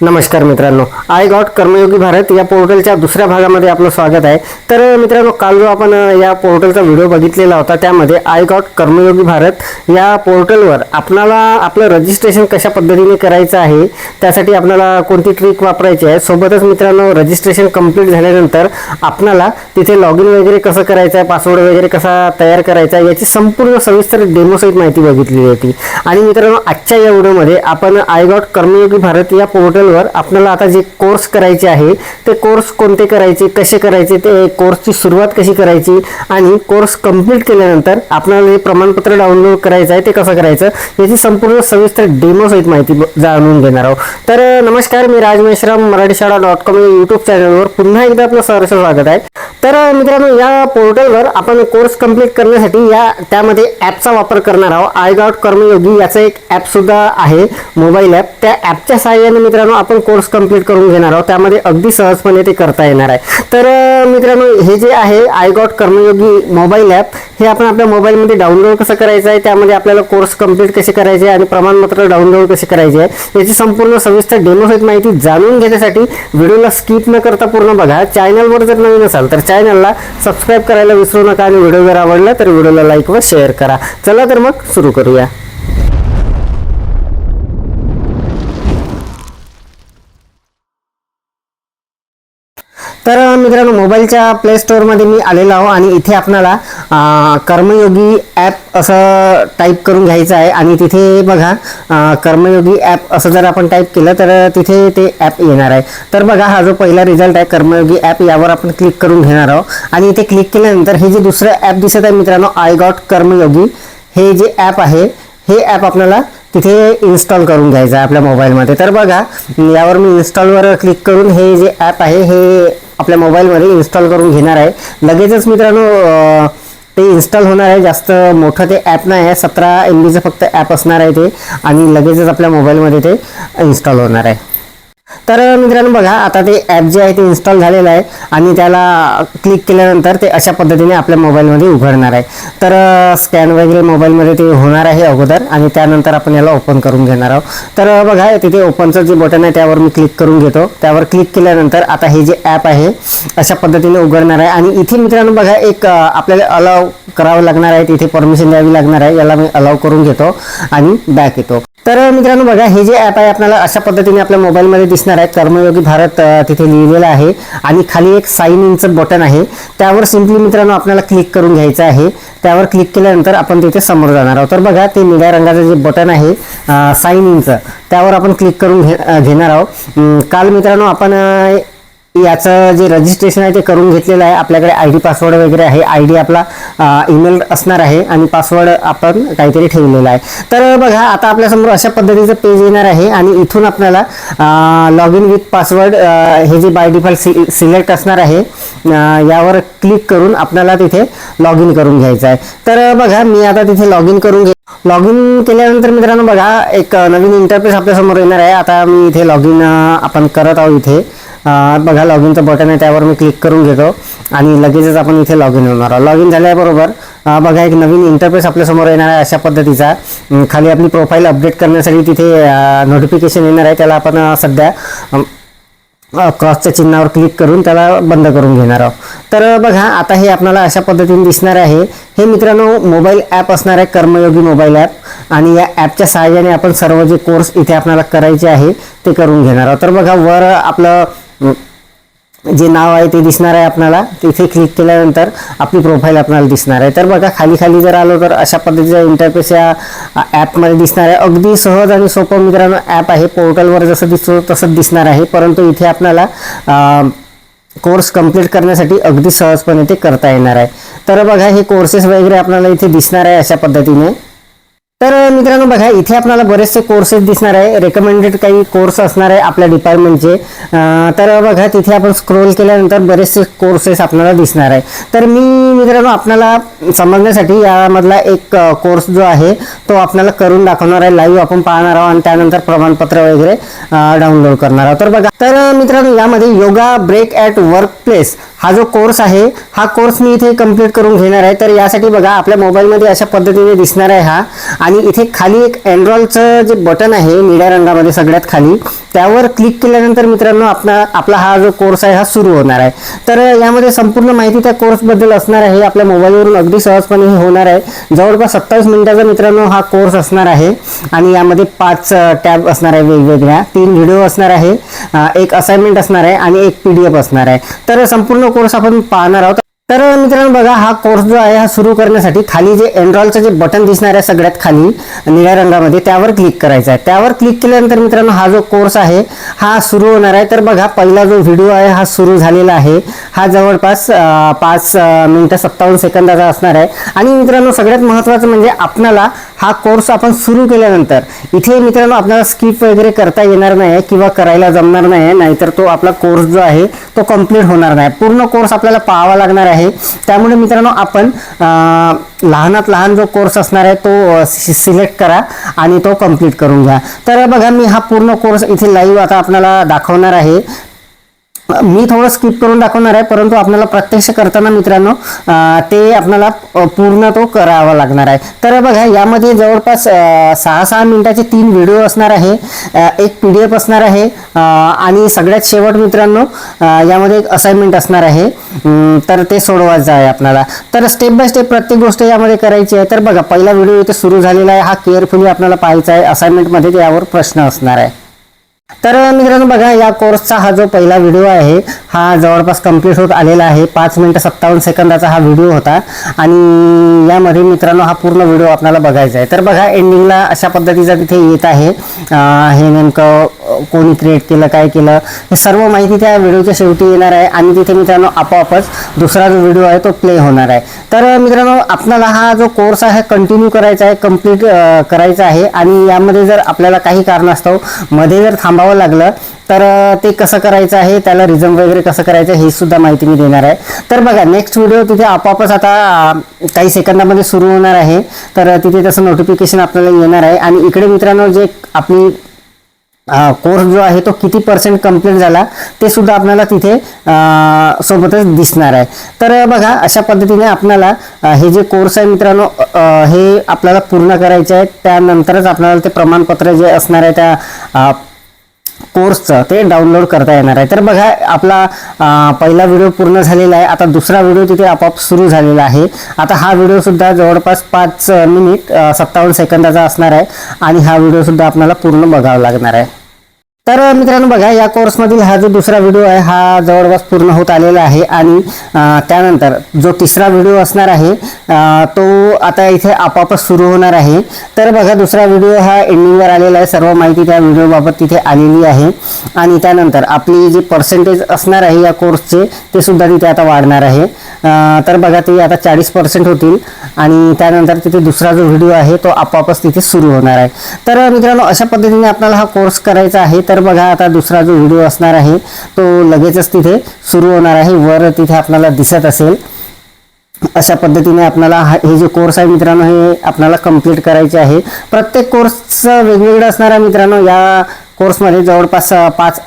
नमस्कार मित्रांनो. I got कर्मयोगी भारत या पोर्टलच्या दुसऱ्या भागामध्ये आपलं स्वागत आहे. तर मित्रांनो काल जो आपण या पोर्टलचा व्हिडिओ बघितलेला होता त्यामध्ये आय गॉट कर्मयोगी भारत या पोर्टलवर आपणाला आपलं रजिस्ट्रेशन कशा पद्धतीने करायचं आहे त्यासाठी आपल्याला कोणती ट्रिक वापरायची आहे सोबतच मित्रांनो रजिस्ट्रेशन कंप्लीट झाल्यानंतर आपणाला तिथे लॉग इन वगैरे कसं करायचं आहे पासवर्ड वगैरे कसा तयार करायचा आहे याची संपूर्ण सविस्तर डेमोसहित माहिती बघितलेली होती. आणि मित्रांनो आजच्या या व्हिडिओमध्ये आपण आय गॉट कर्मयोगी भारत या पोर्टल चॅनलवर आपल्याला आता जे कोर्स करायचे आहे ते कोर्स कोणते करायचे कसे करायचे ते कोर्सची सुरुवात कशी करायची आणि कोर्स कंप्लीट केल्यानंतर आपल्याला जे प्रमाणपत्र डाउनलोड करायचं आहे ते कसं करायचं याची संपूर्ण सविस्तर डेमोसहित माहिती जाणून घेणार आहोत. तर नमस्कार मी राज मेश्राम मराठी शाळा डॉट कॉम या यूट्यूब चॅनलवर पुन्हा एकदा आपलं सहर्ष स्वागत आहे. तर मित्रांनो या पोर्टलवर आपण कोर्स कंप्लीट करण्यासाठी या त्यामध्ये ॲपचा वापर करणार आहोत. आय गॉट कर्मयोगी याचं एक ॲपसुद्धा आहे मोबाईल ॲप. त्या ॲपच्या सहाय्याने मित्रांनो आपण कोर्स कंप्लीट करून घेणार आहोत. त्यामध्ये अगदी सहजपणे ते करता येणार आहे. तर मित्रांनो हे जे आहे I got Karmayogi mobile app हे आपण आपल्या मोबाईलमध्ये डाउनलोड कसं करायचं आहे त्यामध्ये आपल्याला कोर्स कंप्लीट कसे करायचे आणि प्रमाणपत्र डाउनलोड कसे करायचे आहे याची संपूर्ण सविस्तर डेमोसहित माहिती जाणून घेण्यासाठी व्हिडिओला स्किप न करता पूर्ण बघा. चॅनलवर जर नवीन असाल तर चॅनलला सबस्क्राईब करायला विसरू नका आणि व्हिडिओ जर आवडला तर व्हिडिओला लाईक व शेअर करा. चला तर मग सुरू करूया. तर मित्रांनो मोबाईलच्या प्ले स्टोअरमध्ये मी आलेलो आहो आणि इथे आपणाला कर्मयोगी ॲप असं टाईप करून घ्यायचं आहे. आणि तिथे बघा कर्मयोगी ॲप असं जर आपण टाईप केलं तर तिथे ते ॲप येणार आहे. तर बघा हा जो पहिला रिझल्ट आहे कर्मयोगी ॲप यावर आपण क्लिक करून घेणार आहोत आणि इथे क्लिक केल्यानंतर हे जे दुसरं ॲप दिसत आहे मित्रांनो आय गॉट कर्मयोगी हे जे ॲप आहे हे ॲप आपल्याला तिथे इन्स्टॉल करून घ्यायचं आहे आपल्या मोबाईलमध्ये. तर बघा यावर मी इन्स्टॉलवर क्लिक करून हे जे ॲप आहे हे आपल्या मोबाईलमध्ये इन्स्टॉल करून घेणार आहे. लगेचच मित्रांनो ते इन्स्टॉल होणार आहे. जास्त मोठं ते ॲप नाही आहे. सतरा एम बीचं फक्त ॲप असणार आहे ते. आणि लगेचच आपल्या मोबाईलमध्ये ते इन्स्टॉल होणार आहे. तर मित्रांनो बघा आता ते ॲप जे आहे ते इन्स्टॉल झालेलं आहे आणि त्याला क्लिक केल्यानंतर ते अशा पद्धतीने आपल्या मोबाईलमध्ये उघडणार आहे. तर स्कॅन वगैरे मोबाईलमध्ये ते होणार आहे अगोदर आणि त्यानंतर आपण याला ओपन करून घेणार आहोत. तर बघा तिथे ओपनचं जे बटन आहे त्यावर मी क्लिक करून घेतो. त्यावर क्लिक केल्यानंतर आता हे जे ॲप आहे अशा पद्धतीने उघडणार आहे. आणि इथे मित्रांनो बघा एक आपल्याला अलाव करावं लागणार आहे तिथे परमिशन द्यावी लागणार आहे याला मी अलाव करून घेतो आणि बॅक येतो. तर मित्रांनो बघा हे जे ॲप आहे आपल्याला अशा पद्धतीने आपल्या मोबाईलमध्ये दिसणार आहे. कर्मयोगी भारत तिथे लिहिलेलं आहे. आणि खाली एक साईन इनचं बटन आहे. त्यावर सिम्पली मित्रांनो आपल्याला क्लिक करून घ्यायचं आहे. त्यावर क्लिक केल्यानंतर आपण तिथे समोर जाणार आहोत. तर बघा ते निळ्या रंगाचं जे बटन आहे साईन इनचं त्यावर आपण क्लिक करून घे घेणार आहोत. काल मित्रांनो आपण याचं जे रजिस्ट्रेशन आहे ते करून घेतलेलं आहे. आपल्याकडे आय डी पासवर्ड वगैरे आहे. आय डी आपला ईमेल असणार आहे आणि पासवर्ड आपण काहीतरी ठेवलेला आहे. तर बघा आता आपल्यासमोर अशा पद्धतीचं पेज येणार आहे आणि इथून आपल्याला लॉग इन विथ पासवर्ड हे जे बाय डिफॉल्ट सिलेक्ट असणार आहे यावर क्लिक करून आपल्याला तिथे लॉग इन करून घ्यायचं आहे. तर बघा मी आता तिथे लॉग इन करून घे लॉग इन केल्यानंतर मित्रांनो बघा एक नवीन इंटरफेस आपल्यासमोर येणार आहे. आता मी इथे लॉग इन आपण करत आहोत इथे. बघा लॉग इनचं बटन आहे त्यावर मी क्लिक करून घेतो. आणि लगेचच आपण इथे लॉग इन होणार आहोत. लॉग इन झाल्याबरोबर बघा एक नवीन इंटरफेस आपल्यासमोर येणार आहे अशा पद्धतीचा. खाली आपली प्रोफाईल अपडेट करण्यासाठी तिथे नोटिफिकेशन येणार आहे. त्याला आपण सध्या क्रॉसच्या चिन्हावर क्लिक करून त्याला बंद करून घेणार आहोत. तर बघा आता हे आपल्याला अशा पद्धतीने दिसणार आहे. हे मित्रांनो मोबाईल ॲप असणार आहे कर्मयोगी मोबाईल ॲप आणि या ॲपच्या सहाय्याने आपण सर्व जे कोर्स इथे आपल्याला करायचे आहे ते करून घेणार आहोत. तर बघा वर आपलं जे नाव आहे ते दिसणार आहे आपल्याला. तिथे क्लिक केल्यानंतर आपली प्रोफाईल आपल्याला दिसणार आहे. तर बघा खाली खाली जर आलो तर अशा पद्धतीचा इंटरफेस या ॲपमध्ये दिसणार आहे. अगदी सहज आणि सोपं मित्रांनो ॲप आहे. पोर्टलवर जसं दिसतो तसंच दिसणार आहे. परंतु इथे आपल्याला कोर्स कंप्लीट करण्यासाठी अगदी सहजपणे ते करता येणार आहे. तर बघा हे कोर्सेस वगैरे आपल्याला इथे दिसणार आहे अशा पद्धतीने. तर मित्रांनो बघा इथे आपल्याला बरेचसे कोर्सेस दिसणार आहे. रेकमेंडेड काही कोर्स असणार आहे आपल्या डिपार्टमेंटचे तर बघा तिथे आपण स्क्रोल केल्यानंतर बरेचसे कोर्सेस आपल्याला दिसणार आहे. तर मी मित्रांनो आपल्याला समजण्यासाठी यामधला एक कोर्स जो आहे तो आपल्याला करून दाखवणार आहे. लाईव्ह आपण पाहणार आहोत आणि त्यानंतर प्रमाणपत्र वगैरे डाउनलोड करणार आहोत. तर बघा तर मित्रांनो यामध्ये yoga break at work place हा जो कोर्स आहे हा कोर्स मी इथे कंप्लीट करून घेणार आहे. तर यासाठी बघा आपल्या मोबाईलमध्ये अशा पद्धतीने दिसणार आहे हा. आणि इथे खाली एक अँड्रॉइडचं जे बटन आहे निळ्या रंगामध्ये सगळ्यात खाली त्यावर क्लिक केल्यानंतर मित्रांनो आपला आपला हा जो कोर्स आहे हा सुरू होणार आहे. तर यामध्ये संपूर्ण माहिती त्या कोर्सबद्दल असणार आहे आपल्या मोबाईलवरून अगदी सहजपणे हे होणार आहे. जवळपास सत्तावीस मिनिटाचा मित्रांनो हा कोर्स असणार आहे. आणि यामध्ये पाच टॅब असणार आहे वेगवेगळ्या. तीन व्हिडिओ असणार आहे एक असाइनमेंट असणार आहे आणि एक पी डी एफ असणार आहे. तर संपूर्ण कोर्स आपण पाहणार आहोत. तर मित्रांनो बघा हा कोर्स जो आहे हा सुरू करण्यासाठी खाली जे एनरॉलचं जे बटन दिसणार आहे सगळ्यात खाली निळ्या रंगामध्ये त्यावर क्लिक करायचं आहे. त्यावर क्लिक केल्यानंतर मित्रांनो हा जो कोर्स आहे हा सुरू होणार आहे. तर बघा पहिला जो व्हिडिओ आहे हा सुरू झालेला आहे. हा जवळपास पाच मिनटं सत्तावन्न सेकंदाचा असणार आहे. आणि मित्रांनो सगळ्यात महत्त्वाचं म्हणजे आपणाला हा कोर्स आपण सुरू केल्यानंतर इथे मित्रांनो आपल्याला स्किप वगैरे करता येणार नाही किंवा करायला जमणार नाही नाहीतर तो आपला कोर्स जो आहे तो कंप्लीट होणार नाही. पूर्ण कोर्स आपल्याला पाहावा लागणार आहे. आहे. त्यामुळे मित्रांनो आपण लहानात लहान जो कोर्स असणार आहे तो सिलेक्ट करा आणि तो कंप्लीट करून घ्या. तर बघा मी हा पूर्ण कोर्स इथे लाईव्ह आता आपल्याला दाखवणार आहे. मी थोडं स्किप करून दाखवणार आहे परंतु आपल्याला प्रत्यक्ष करताना मित्रांनो ते आपल्याला पूर्ण तो करावा लागणार आहे. तर बघा यामध्ये जवळपास सहा सहा मिनिटाचे तीन व्हिडिओ असणार आहे एक पी डी एफ असणार आहे आणि सगळ्यात शेवट मित्रांनो यामध्ये एक असाइनमेंट असणार आहे. तर ते सोडवायचं आहे आपल्याला. तर स्टेप बाय स्टेप प्रत्येक गोष्ट यामध्ये करायची आहे. तर बघा पहिला व्हिडिओ इथे सुरू झालेला आहे. हा केअरफुली आपल्याला पाहायचा आहे. असाइनमेंटमध्ये त्यावर प्रश्न असणार आहे. तर मित्रांनो बघा या कोर्सचा हा जो पहिला व्हिडिओ आहे हा जवळपास कंप्लीट होत आलेला आहे. पाच मिनटं सत्तावन्न सेकंदाचा हा व्हिडिओ होता. आणि यामध्ये मित्रांनो हा पूर्ण व्हिडिओ आपल्याला बघायचा आहे. तर बघा एंडिंगला अशा पद्धतीचा तिथे येत आहे. हे नेमकं कोणी क्रिएट केलं काय केलं हे सर्व माहिती त्या व्हिडिओच्या शेवटी येणार आहे. आणि तिथे मित्रांनो आपोआपच दुसरा जो व्हिडिओ आहे तो प्ले होणार आहे. तर मित्रांनो आपल्याला हा जो कोर्स आहे कंटिन्यू करायचा आहे कंप्लीट करायचा आहे. आणि यामध्ये जर आपल्याला काही कारणास्तवमध्ये जर थांबावं लागलं तर ते कसं करायचं आहे त्याला रिझन वगैरे कसं करायचं हे सुद्धा माहिती मी देणार आहे. तर बघा नेक्स्ट व्हिडिओ तिथे आपोआपच आता काही सेकंदामध्ये सुरू होणार आहे. तर तिथे तसं नोटिफिकेशन आपल्याला येणार आहे. आणि इकडे मित्रांनो जे आपली कोर्स जो आहे तो किती पर्सेंट कंप्लीट झाला ते सुद्धा आपल्याला तिथे सोबतच दिसणार आहे. तर बघा अशा पद्धतीने आपल्याला हे जे कोर्स आहे मित्रांनो हे आपल्याला पूर्ण करायचे आहे त्यानंतरच आपल्याला ते प्रमाणपत्र जे असणार आहे त्या कोर्सचं ते डाउनलोड करता येणार आहे. तर बघा आपला पहिला व्हिडिओ पूर्ण झालेला आहे. आता दुसरा व्हिडिओ तिथे आपोआप सुरू झालेला आहे. आता हा व्हिडिओसुद्धा जवळपास पाच मिनिट सत्तावन्न सेकंदाचा असणार आहे. आणि हा व्हिडिओसुद्धा आपल्याला पूर्ण बघावा लागणार आहे. तर मित्रांनो बघा या कोर्समधील हा जो दुसरा व्हिडिओ आहे हा जवळपास पूर्ण होत आलेला आहे. आणि त्यानंतर जो तिसरा व्हिडिओ असणार आहे तो आता इथे आपापच सुरू होणार आहे. तर बघा दुसरा व्हिडिओ हा एंडिंगवर आलेला आहे. सर्व माहिती त्या व्हिडिओबाबत तिथे आलेली आहे. आणि त्यानंतर आपली जी पर्सेंटेज असणार आहे या कोर्सचे ते सुद्धा तिथे आता वाढणार आहे. तर बघा ते आता चाळीस पर्सेंट होतील. आणि त्यानंतर तिथे दुसरा जो व्हिडिओ आहे तो आपोआपच तिथे सुरू होणार आहे. तर मित्रांनो अशा पद्धतीने आपल्याला हा कोर्स करायचा आहे. तर बघा आता दुसरा जो व्हिडिओ असणार आहे तो लगेचच तिथे सुरू होणार आहे. वर तिथे आपल्याला दिसत असेल. अशा पद्धतीने आपल्याला हा- हे जे कोर्स आहे मित्रांनो हे आपल्याला कंप्लीट करायचे आहे. प्रत्येक कोर्सचं वेगवेगळं असणार आहे मित्रांनो. या कोर्समध्ये जवळपास पाच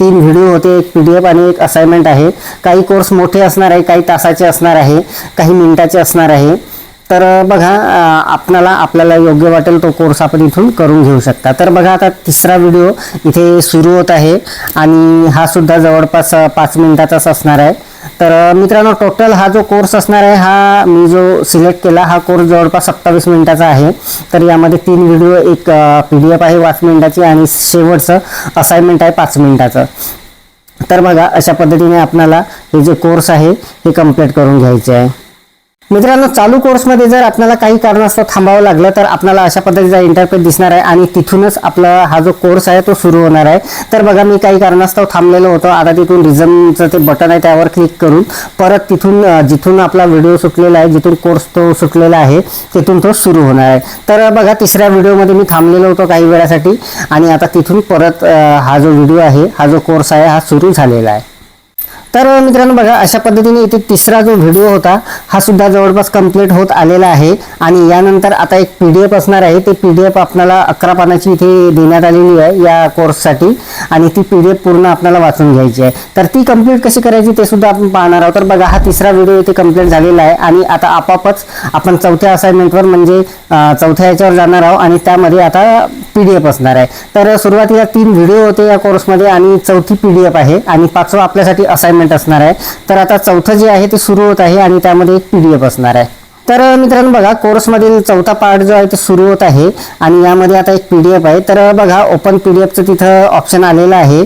तीन व्हिडिओ होते एक पी डी एफ आणि एक असाइनमेंट आहे. काही कोर्स मोठे असणार आहे काही तासाचे असणार आहे काही मिनिटाचे असणार आहे. तर बघा आपणाला आपल्याला योग्य वाटेल तो कोर्स आपण इथून करून घेऊ शकता. तर बघा आता तिसरा व्हिडिओ इथे सुरू होत आहे आणि हा सुद्धा जवळपास पाच मिनिटाचाच असणार आहे. तर मित्रांनो टोटल हा जो कोर्स असणार आहे हा मी जो सिलेक्ट केला हा कोर्स जवळपास सत्तावीस मिनिटाचा आहे. तर यामध्ये तीन व्हिडिओ एक पी डी एफ आहे पाच मिनिटाची आणि शेवटचं असाइनमेंट आहे पाच मिनिटाचं. तर बघा अशा पद्धतीने आपणाला हे जे कोर्स आहे हे कंप्लीट करून घ्यायचे आहे. मित्रांनो चालू कोर्समध्ये जर आपल्याला काही कारणास्तव थांबावं लागलं तर आपल्याला अशा पद्धतीचा इंटरफेस दिसणार आहे आणि तिथूनच आपला हा जो कोर्स आहे तो सुरू होणार आहे. तर बघा मी काही कारणास्तव थांबलेलो होतो. आता तिथून रिझमचं ते बटन आहे त्यावर क्लिक करून परत तिथून जिथून आपला व्हिडिओ सुटलेला आहे जिथून कोर्स तो सुटलेला आहे तिथून तो सुरू होणार आहे. तर बघा तिसऱ्या व्हिडिओमध्ये मी थांबलेलो होतो काही वेळासाठी आणि आता तिथून परत हा जो व्हिडिओ आहे हा जो कोर्स आहे हा सुरू झालेला आहे. तर मित्रांनो बघा अशा पद्धतीने इथे तिसरा जो व्हिडिओ होता हा सुद्धा जवळपास कंप्लीट होत आलेला आहे. आणि यानंतर आता एक पी डी एफ असणार आहे. ते पी डी एफ आपल्याला अकरा पानाची इथे देण्यात आलेली आहे या कोर्ससाठी आणि ती पी डी एफ पूर्ण आपल्याला वाचून घ्यायची आहे. तर ती कंप्लीट कशी करायची ते सुद्धा आपण पाहणार आहोत. तर बघा हा तिसरा व्हिडिओ इथे कंप्लीट झालेला आहे. आणि आता आपापच आपण चौथ्या असाइनमेंटवर म्हणजे चौथ्या याच्यावर जाणार आहोत. आणि त्यामध्ये आता पी डी एफ असणार आहे. तर सुरुवातीला तीन व्हिडिओ होते या कोर्समध्ये आणि चौथी पी डी एफ आहे आणि पाचवं आपल्यासाठी असाइनमेंट असणार आहे. तर आता चौथं जे आहे ते सुरू होत आहे आणि त्यामध्ये एक पी डी एफ असणार आहे. तर मित्रांनो बघा कोर्समधील चौथा पार्ट जो आहे तो सुरू होत आहे आणि यामध्ये आता एक पी डी एफ आहे. तर बघा ओपन पी डी एफचं तिथं ऑप्शन आलेलं आहे.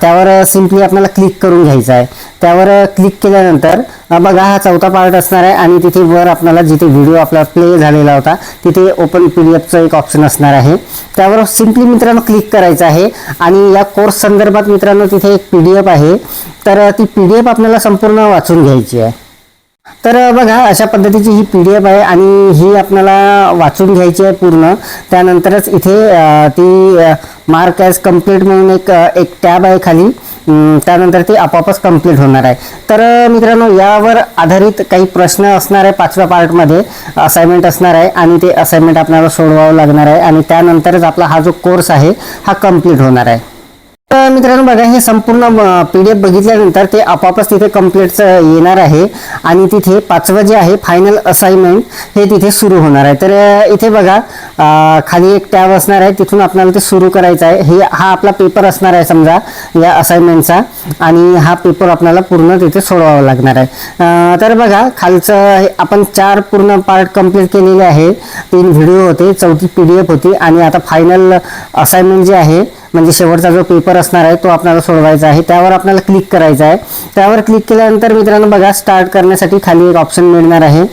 त्यावर सिम्पली आपल्याला क्लिक करून घ्यायचं आहे. त्यावर क्लिक केल्यानंतर बघा हा चौथा पार्ट असणार आहे आणि तिथे वर आपल्याला जिथे व्हिडिओ आपला प्ले झालेला होता तिथे ओपन पी डी एफचं एक ऑप्शन असणार आहे. त्यावर सिम्पली मित्रांनो क्लिक करायचं आहे आणि या कोर्स संदर्भात मित्रांनो तिथे एक पी डी एफ आहे. तर ती पी डी एफ आपल्याला संपूर्ण वाचून घ्यायची आहे. तर बघा अशा पद्धतीची ही पी डी एफ आहे आणि ही आपल्याला वाचून घ्यायची आहे पूर्ण. त्यानंतरच इथे ती मार्क ॲज कंप्लीट म्हणून एक एक टॅब आहे खाली. त्यानंतर ती आपोआपच कंप्लीट होणार आहे. तर मित्रांनो यावर आधारित काही प्रश्न असणार आहे पाचव्या पार्टमध्ये असाइनमेंट असणार आहे आणि ते असाइनमेंट आपल्याला सोडवावं लागणार आहे आणि त्यानंतरच आपला हा जो कोर्स आहे हा कंप्लीट होणार आहे. तर मित्रांनो बघा हे संपूर्ण पी डी एफ बघितल्यानंतर ते आपोआपच तिथे कंप्लीट येणार आहे. आणि तिथे पाचवं जे आहे फायनल असाइनमेंट हे तिथे सुरू होणार आहे. तर इथे बघा खाली एक टॅब असणार आहे. तिथून आपल्याला ते सुरू करायचं आहे. हे हा आपला पेपर असणार आहे समजा या असाइनमेंटचा आणि हा पेपर आपल्याला पूर्ण तिथे सोडवावा लागणार आहे. तर बघा खालचं हे आपण चार पूर्ण पार्ट कंप्लीट केलेले आहे. तीन व्हिडिओ होते चौथी पी डी एफ होती. आणि आता फायनल असाइनमेंट जे आहे म्हणजे शेवटचा जो पेपर असणार आहे तो आपल्याला सोडवायचा आहे. त्यावर आपल्याला क्लिक करायचा आहे. त्यावर क्लिक केल्यानंतर मित्रांनो बघा स्टार्ट करण्यासाठी खाली एक ऑप्शन मिळणार आहे.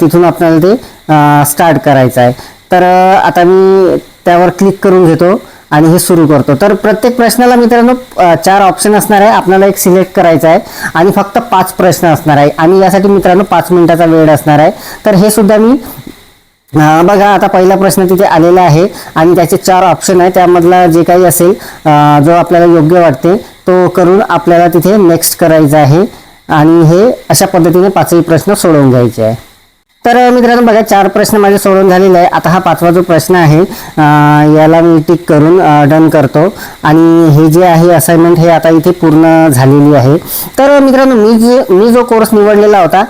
तिथून आपल्याला ते स्टार्ट करायचं आहे. तर आता मी त्यावर क्लिक करून घेतो आणि हे सुरू करतो. तर प्रत्येक प्रश्नाला मित्रांनो चार ऑप्शन असणार आहे. आपल्याला एक सिलेक्ट करायचा आहे आणि फक्त पाच प्रश्न असणार आहे. आणि यासाठी मित्रांनो पाच मिनिटाचा वेळ असणार आहे. तर हे सुद्धा मी बघा आता पहिला प्रश्न तिथे आलेला आहे आणि त्याचे चार ऑप्शन आहे त्यामधला जे काही असेल जो आपल्याला योग्य वाटते तो करून आपल्याला तिथे नेक्स्ट करायचा आहे. आणि हे अशा पद्धतीने पाचही प्रश्न सोडवून घ्यायचे आहे. तर मित्रांनो बघा चार प्रश्न माझे सोडवून झालेले आहे आता हा पाचवा जो प्रश्न आहे याला मी टिक करून डन करतो. आणि हे जे आहे असाइनमेंट हे आता इथे पूर्ण झालेली आहे. तर मित्रांनो मी जे मी जो कोर्स निवडलेला होता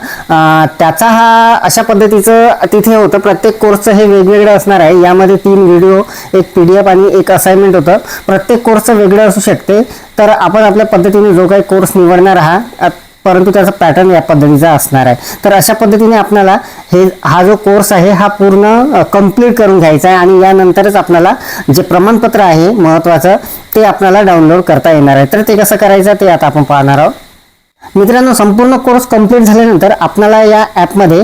त्याचा हा अशा पद्धतीचं तिथे होतं. प्रत्येक कोर्सचं हे वेगवेगळं असणार आहे. यामध्ये तीन व्हिडिओ एक पी डी एफ आणि एक असाइनमेंट होतं. प्रत्येक कोर्सचं वेगळं असू शकते. तर आपण आपल्या पद्धतीने जो काही कोर्स निवडणार आहात परंतु त्याचा पॅटर्न या पद्धतीचा असणार आहे. तर अशा पद्धतीने आपल्याला हे हा जो कोर्स आहे हा पूर्ण कंप्लीट करून घ्यायचा आहे आणि यानंतरच आपल्याला जे प्रमाणपत्र आहे महत्त्वाचं ते आपल्याला डाउनलोड करता येणार आहे. तर ते कसं करायचं ते आता आपण पाहणार आहोत. मित्रांनो संपूर्ण कोर्स कंप्लीट झाल्यानंतर आपल्याला या ॲपमध्ये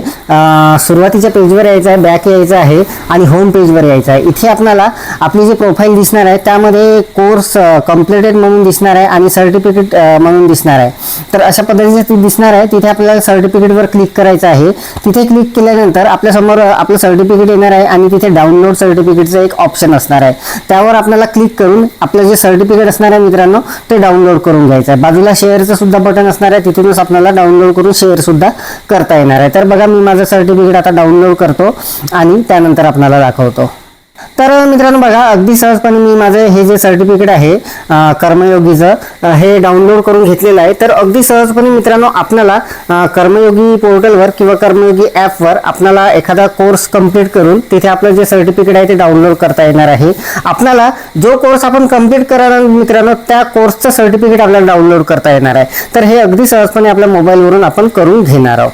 सुरुवातीच्या पेजवर यायचं आहे बॅक यायचं आहे आणि होम पेजवर यायचं आहे. इथे आपल्याला आपली जी प्रोफाईल दिसणार आहे त्यामध्ये कोर्स कम्प्लिटेड म्हणून दिसणार आहे आणि सर्टिफिकेट म्हणून दिसणार आहे. तर अशा पद्धतीचे ती दिसणार आहे. तिथे आपल्याला सर्टिफिकेटवर क्लिक करायचं आहे. तिथे क्लिक केल्यानंतर आपल्यासमोर आपलं सर्टिफिकेट येणार आहे आणि तिथे डाउनलोड सर्टिफिकेटचं एक ऑप्शन असणार आहे. त्यावर आपल्याला क्लिक करून आपलं जे सर्टिफिकेट असणार आहे मित्रांनो ते डाउनलोड करून घ्यायचं आहे. बाजूला शेअरचं सुद्धा बटन असणार आहे तिथूनच आपल्याला डाउनलोड करून शेअरसुद्धा करता येणार आहे. तर बघा मी माझं सर्टिफिकेट आता डाउनलोड करतो आणि त्यानंतर आपल्याला दाखवतो. तर मित्रांनो बघा अगदी सहजपणे मी माझं हे जे सर्टिफिकेट आहे कर्मयोगीचं हे डाउनलोड करून घेतलेलं आहे. तर अगदी सहजपणे मित्रांनो आपल्याला कर्मयोगी पोर्टलवर किंवा कर्मयोगी ॲपवर आपल्याला एखादा कोर्स कंप्लीट करून तिथे आपलं जे सर्टिफिकेट आहे ते डाउनलोड करता येणार आहे. आपल्याला जो कोर्स आपण कंप्लीट करणार मित्रांनो त्या कोर्सचं सर्टिफिकेट आपल्याला डाउनलोड करता येणार आहे. तर हे अगदी सहजपणे आपल्या मोबाईलवरून आपण करून घेणार आहोत.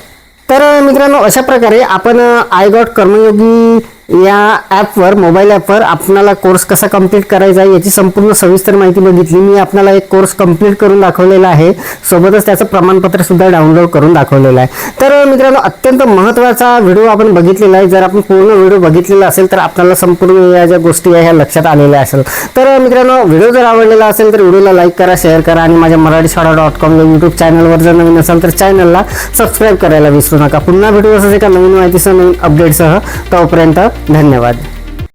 तर मित्रांनो अशा प्रकारे आपण आय गॉट कर्मयोगी या ॲपवर मोबाईल ॲपवर आपणाला कोर्स कसा कंप्लीट करायचा आहे याची संपूर्ण सविस्तर माहिती बघितली. मी आपल्याला एक कोर्स कंप्लीट करून दाखवलेला आहे. सोबतच त्याचं प्रमाणपत्रसुद्धा डाउनलोड करून दाखवलेलं आहे. तर मित्रांनो अत्यंत महत्त्वाचा व्हिडिओ आपण बघितलेला आहे. जर आपण पूर्ण व्हिडिओ बघितलेला असेल तर आपल्याला संपूर्ण या ज्या गोष्टी आहे ह्या लक्षात आलेल्या असेल. तर मित्रांनो व्हिडिओ जर आवडलेला असेल तर व्हिडिओला लाईक करा शेअर करा आणि माझ्या मराठी शाळा डॉट कॉम या यूट्यूब चॅनलवर जर नवीन असाल तर चॅनलला सबस्क्राईब करायला विसरू नका. पुन्हा भेटू असं एका नवीन माहितीसह नवीन अपडेटसह तोपर्यंत धन्यवाद.